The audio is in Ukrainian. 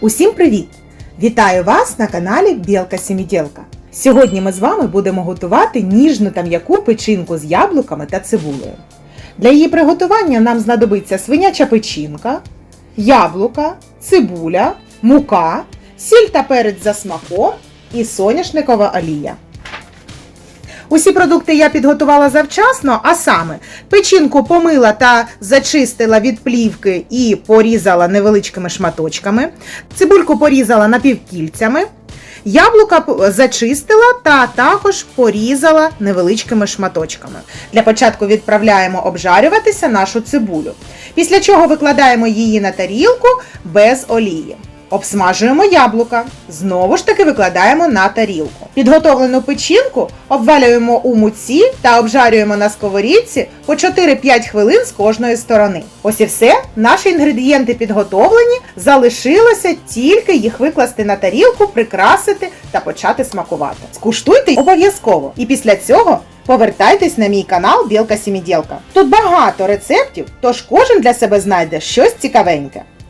Усім привіт! Вітаю вас на каналі Білка Сімідєлка. Сьогодні ми з вами будемо готувати ніжну та м'яку печінку з яблуками та цибулею. Для її приготування нам знадобиться свиняча печінка, яблука, цибуля, мука, сіль та перець за смаком і соняшникова олія. Усі продукти я підготувала завчасно, а саме печінку помила та зачистила від плівки і порізала невеличкими шматочками. Цибульку порізала напівкільцями. Яблука зачистила та також порізала невеличкими шматочками. Для початку відправляємо обжарюватися нашу цибулю. Після чого викладаємо її на тарілку без олії. Обсмажуємо яблука. Знову ж таки викладаємо на тарілку. Підготовлену печінку обвалюємо у муці та обжарюємо на сковорідці по 4-5 хвилин з кожної сторони. Ось і все. Наші інгредієнти підготовлені. Залишилося тільки їх викласти на тарілку, прикрасити та почати смакувати. Скуштуйте обов'язково. І після цього повертайтесь на мій канал Білка Сімідєлка. Тут багато рецептів, тож кожен для себе знайде щось цікавеньке.